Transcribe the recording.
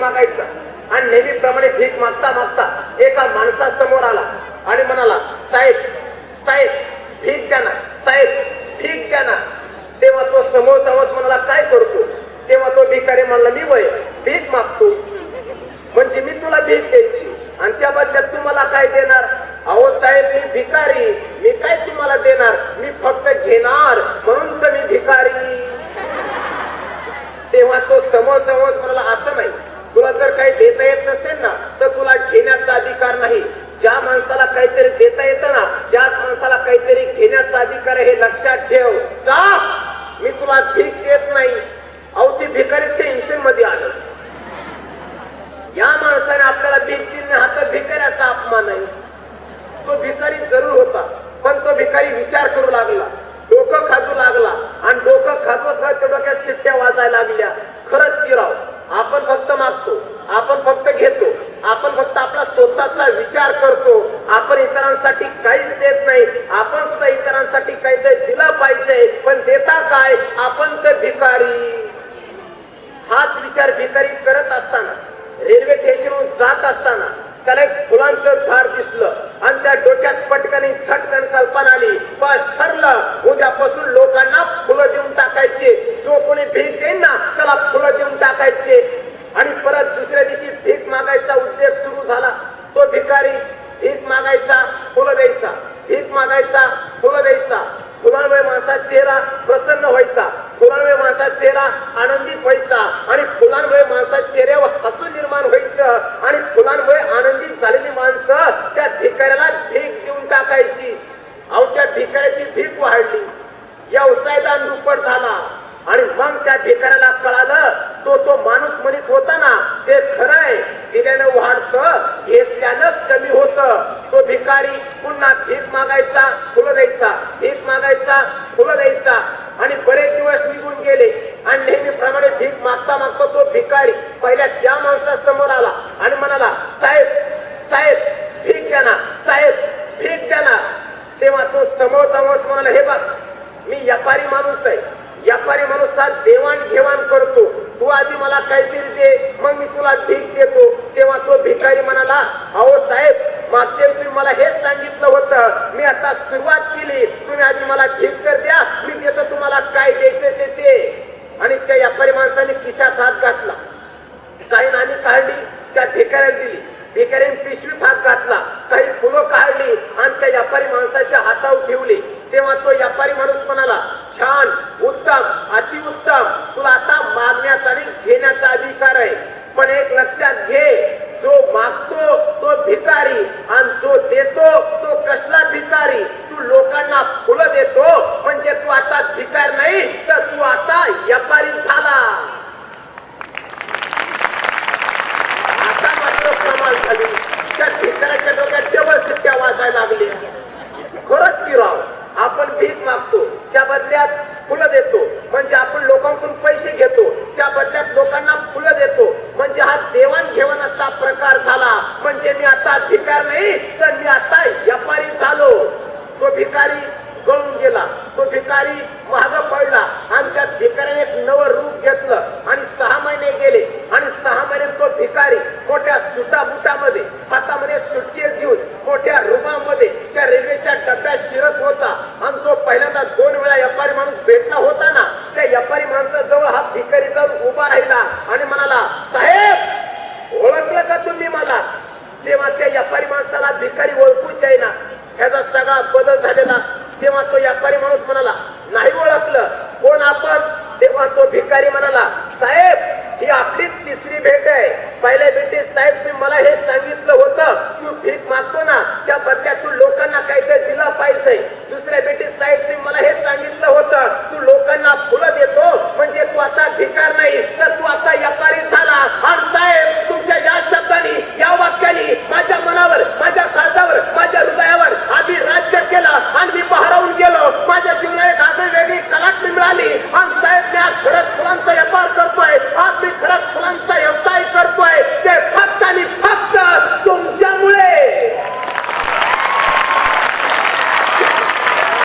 मागायचं. आणि नेहमीप्रमाणे भीक मागता मागता एका माणसा समोर आला आणि म्हणाला साहेब साहेब भीक द्या ना साहेब भीक द्या ना. तेव्हा तो समोरचा माणूस म्हणाला काय करतो? तेव्हा तो भिकारी म्हणला मी वय भीक मागतो. म्हणजे मी तुला भीक द्यायची. आणि त्या बदल्यात तुम्हाला काय देणार? अहो साहेब मी भिकारी मी काय तुम्हाला देणार? मी फक्त घेणार म्हणून तर मी भिकारी. तेव्हा तो समोर समोर म्हणाला असं नाही तुला जर काही देता येत नसेल ना तर तुला घेण्याचा अधिकार नाही. ज्या माणसाला काहीतरी देता येतं ना त्याच माणसाला काहीतरी घेण्याचा अधिकार हे लक्षात ठेव. जा. मी तुला भीक देत नाही. अवती भिकारी टेन्शनमध्ये आलं. या माणसाने आपल्याला भीक दिली हा तर भिकाऱ्याचा अपमान आहे. तो भिकारी जरूर होता पण तो भिकारी विचार करू लागला. डोकं खाजू लागला. आणि डोकं खाजवत खात डोक्यात शिट्ट्या वाजायला लागल्या. खरं की राव आपण फक्त मागतो आपण फक्त घेतो आपण फक्त आपला स्वतःचा विचार करतो आपण इतरांसाठी काहीच देत नाही. आपण सुद्धा इतरांसाठी काहीतरी दिलं पाहिजे. पण देता काय? आपण तर भिकारी. हाच विचार भिकारी करत असताना रेल्वे स्टेशनहून जात असताना त्याला एक फुलांचं झाड दिसलं आणि त्या डोक्यात पटकन झटकन कल्पना आली. बस ठरलं उद्यापासून लोकांना फुलं देऊन टाकायचे. जो कोणी भीक देईन ना त्याला फुलं देऊन टाकायचे. आणि परत दुसऱ्या दिवशी भीक मागायचा उद्देश सुरू झाला. तो भिकारी भीक मागायचा. फुलं द्यायचा भीक मागायचा फुलं द्यायचा फुलांमुळे माणसा चेहरा प्रसन्न व्हायचा फुलांमुळे माणसा चेहरा आनंदित व्हायचा आणि फुलांमुळे माणसा चेहऱ्यावर हसू निर्माण व्हायचं आणि फुलांमुळे आनंदित झालेली माणसं त्या भिकाऱ्याला भीक देऊन टाकायची. अहो त्या भिकाऱ्याची भीक वाढली. व्यवसायदान दुप्पट झाला आणि मग त्या भिकाऱ्याला कळालं तो तो माणूस म्हणत होता ना ते खरंय दिल्यानं वाढतं घेतल्यानं कमी होत. तो भिकारी पुन्हा भीक मागायचा फुलं द्यायचा. भीक मागायचा फुलं द्यायचा. आणि बरेच दिवस निघून गेले. आणि नेहमीप्रमाणे भीक मागता मागता तो भिकारी पहिल्या त्या माणसासमोर आला आणि म्हणाला साहेब साहेब भीक द्या ना साहेब भीक द्या ना. तेव्हा तो समोर समोर म्हणाला हे बघ मी व्यापारी माणूस आहे. व्यापारी माणूस हा देवाण घेवाण करतो. तू आधी मला काहीतरी दे मग मी तुला भीक देतो. तेव्हा तो भिकारी म्हणाला अहो साहेब मागचे तुम्ही मला हेच सांगितलं होतं. मी आता सुरुवात केली. तुम्ही आधी मला भीक तर द्या मी देतो तुम्हाला काय द्यायचं ते ते आणि त्या व्यापारी माणसाने खिशात हात घातला. काही नाणी काढली त्या भिकाऱ्याला दिली. भिकाऱ्याने पिशवीत हात घातला. काही फुलं काढली आणि त्या व्यापारी माणसाच्या हातावर ठेवली तेव्हा तो व्यापारी माणूस म्हणाला छान उत्तम अतिउत्तम तुला आता मागण्याचा आणि घेण्याचा अधिकार आहे पण एक लक्षात घे. जो मागतो तो भिकारी. आणि जो देतो तो कसला भिकारी? तू लोकांना फुलं देतो. म्हणजे तू आता भिकार नाही तर तू आता व्यापारी झाला. आता मात्र कमाल झाली. त्या भिकाऱ्याच्या डोक्यात डबल सुट्ट्या वाजायला लागली. खरंच की राव आपण भीक मागतो त्या बदल्यात फुलं देतो म्हणजे आपण लोकांकडून पैसे घेतो त्या बदल्यात लोकांना फुलं देतो म्हणजे हा देवाण घेवाणाचा झाला. म्हणजे मी आता भिकार नाही तर मी आता व्यापारी झालो. तो भिकारी गळून गेला. तो भिकारी महाग पडला. आणि त्या भिकाऱ्याने एक नवं रूप घेतलं आणि सहा महिने गेले. आणि सहा महिने तो भिकारी मोठ्या सुटा बुटामध्ये हातामध्ये सुटकेस घेऊन मोठ्या रुमामध्ये त्या रेल्वेच्या डब्यात शिरत होता. आणि जो पहिल्यांदा दोन वेळा व्यापारी माणूस भेटला होता ना त्या व्यापारी माणसाजवळ हा भिकारी जाऊन उभा राहिला आणि म्हणाला साहेब ओळखलं का तुम्ही मला? तेव्हा त्या व्यापारी माणसाला भिकारी ओळखूच येईना. ह्याचा सगळा बदल झालेला. तेव्हा तो व्यापारी माणूस